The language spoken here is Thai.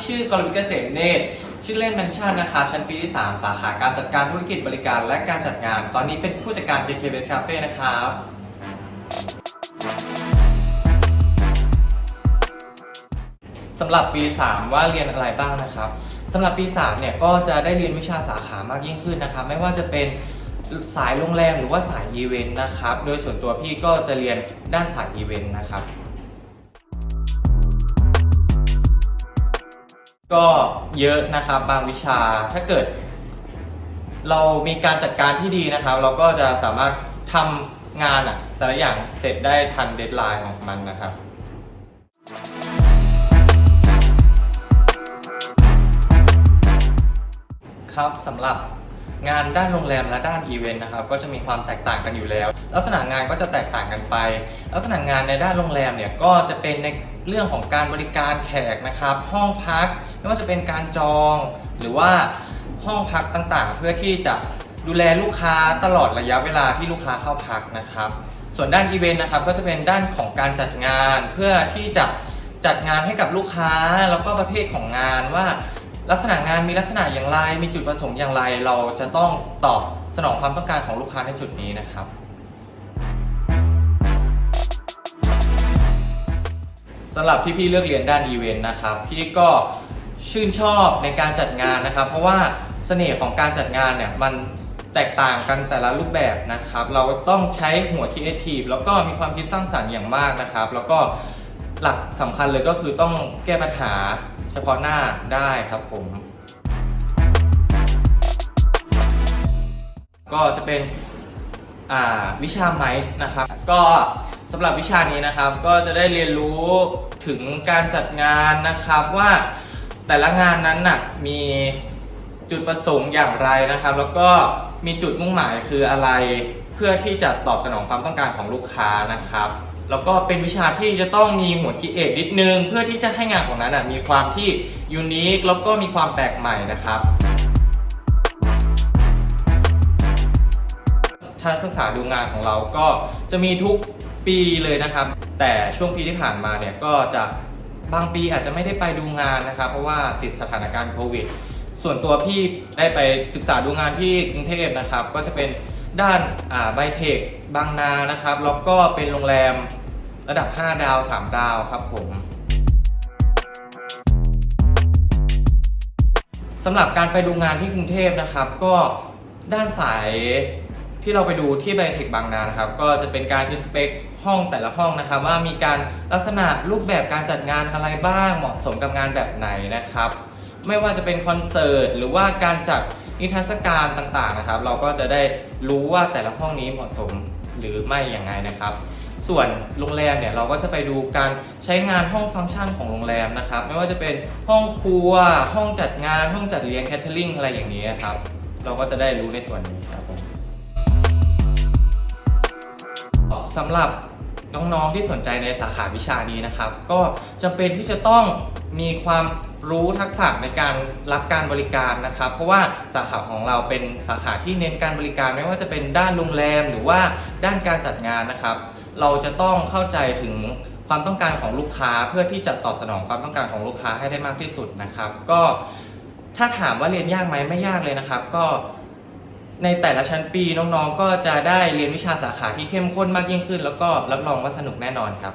พี่ชื่อกรวิทย์เกษมเนตรชื่อเล่นแมนชั่นนะครับชั้นปีที่ 3 สาขาการจัดการธุรกิจบริการและการจัดงาน ตอนนี้เป็นผู้จัดการ KK b e t Cafe นะครับสำหรับปี 3 ว่าเรียนอะไรบ้างนะครับสำหรับปี 3 เนี่ยก็จะได้เรียนวิชาสาขามากยิ่งขึ้นนะครับ ไม่ว่าจะเป็นสายโรงแรมหรือว่าสายอีเวนต์นะครับ โดยส่วนตัวพี่ก็จะเรียนด้านสายอีเวนต์นะครับ ก็เยอะนะครับบางวิชาถ้าเกิด เรามีการจัดการที่ดีนะครับ เราก็จะสามารถทำงานอะแต่ละอย่างเสร็จได้ทันเดทไลน์ของมันนะครับครับสำหรับ งานด้านโรงแรมและด้านอีเวนต์นะครับก็จะมีความแตกต่างกันอยู่แล้ว ลักษณะงานก็จะแตกต่างกันไป ลักษณะงานในด้านโรงแรมเนี่ยก็จะเป็นในเรื่องของการบริการแขกนะครับ ห้องพักไม่ว่าจะเป็นการจอง หรือว่าห้องพักต่างๆ เพื่อที่จะดูแลลูกค้าตลอดระยะเวลาที่ลูกค้าเข้าพักนะครับ ส่วนด้านอีเวนต์นะครับก็จะเป็นด้านของการจัดงานเพื่อที่จะจัดงานให้กับลูกค้าแล้วก็ประเภทของงานว่า ลักษณะงานมีลักษณะอย่างไร มีจุดประสงค์อย่างไร เราจะต้องตอบสนองความต้องการของลูกค้าในจุดนี้นะครับ สำหรับที่พี่เลือกเรียนด้านอีเวนต์นะครับ พี่ก็ชื่นชอบในการจัดงานนะครับ เพราะว่าเสน่ห์ของการจัดงานเนี่ยมันแตกต่างกันแต่ละรูปแบบนะครับ เราต้องใช้หัวคิดเอทีฟแล้วก็มีความคิดสร้างสรรค์อย่างมากนะครับ แล้วก็หลักสำคัญเลยก็คือต้องแก้ปัญหา เฉพาะหน้าได้ครับผม ก็จะเป็นอ่าวิชาไมซ์นะครับ ก็สำหรับวิชานี้นะครับก็จะได้เรียนรู้ถึงการจัดงานนะครับว่าแต่ละงานนั้นน่ะมีจุดประสงค์อย่างไรนะครับ แล้วก็มีจุดมุ่งหมายคืออะไร เพื่อที่จะตอบสนองความต้องการของลูกค้านะครับ แล้วก็เป็นวิชาที่จะต้องมีหัวคิดเอทนิดนึง เพื่อที่จะให้งานของนั้นมีความที่ยูนิคแล้วก็มีความแปลกใหม่นะครับชาศึกษาดูงานของเราก็จะมีทุกปีเลยนะครับ แต่ช่วงปีที่ผ่านมาเนี่ยก็จะบางปีอาจจะไม่ได้ไปดูงานนะครับ เพราะว่าติดสถานการณ์โควิด ส่วนตัวพี่ได้ไปศึกษาดูงานที่กรุงเทพนะครับ ก็จะเป็นด้านอ่าไบเทคบางนานะครับ แล้วก็เป็นโรงแรม ระดับ 5 ดาว 3 ดาวครับผมสำหรับการไปดูงานที่กรุงเทพนะครับ ก็ด้านสายที่เราไปดูที่ไบเทคบางนานะครับ ก็จะเป็นการ inspect ห้องแต่ละห้องนะครับ ว่ามีการลักษณะรูปแบบการจัดงานอะไรบ้าง เหมาะสมกับงานแบบไหนนะครับ ไม่ว่าจะเป็นคอนเสิร์ตหรือว่าการจัดนิทรรศการต่างๆนะครับ เราก็จะได้รู้ว่าแต่ละห้องนี้เหมาะสมหรือไม่อย่างไรนะครับ ส่วนโรงแรมเนี่ยเราก็จะไปดูการใช้งานห้องฟังก์ชันของโรงแรมนะครับไม่ว่าจะเป็นห้องครัว ห้องจัดงาน ห้องจัดเลี้ยงแคทเทอริงอะไรอย่างนี้ครับเราก็จะได้รู้ในส่วนนี้ครับผมสำหรับน้องๆที่สนใจในสาขาวิชานี้นะครับ ก็จำเป็นที่จะต้องมีความรู้ทักษะในการรับการบริการนะครับ เพราะว่าสาขาของเราเป็นสาขาที่เน้นการบริการไม่ว่าจะเป็นด้านโรงแรมหรือว่าด้านการจัดงานนะครับ เราจะต้องเข้าใจถึงความต้องการของลูกค้าเพื่อที่จะตอบสนองความต้องการของลูกค้าให้ได้มากที่สุดนะครับ ก็ถ้าถามว่าเรียนยากไหมไม่ยากเลยนะครับ ก็ในแต่ละชั้นปีน้องๆ ก็จะได้เรียนวิชาสาขาที่เข้มข้นมากยิ่งขึ้น แล้วก็รับรองว่าสนุกแน่นอนครับ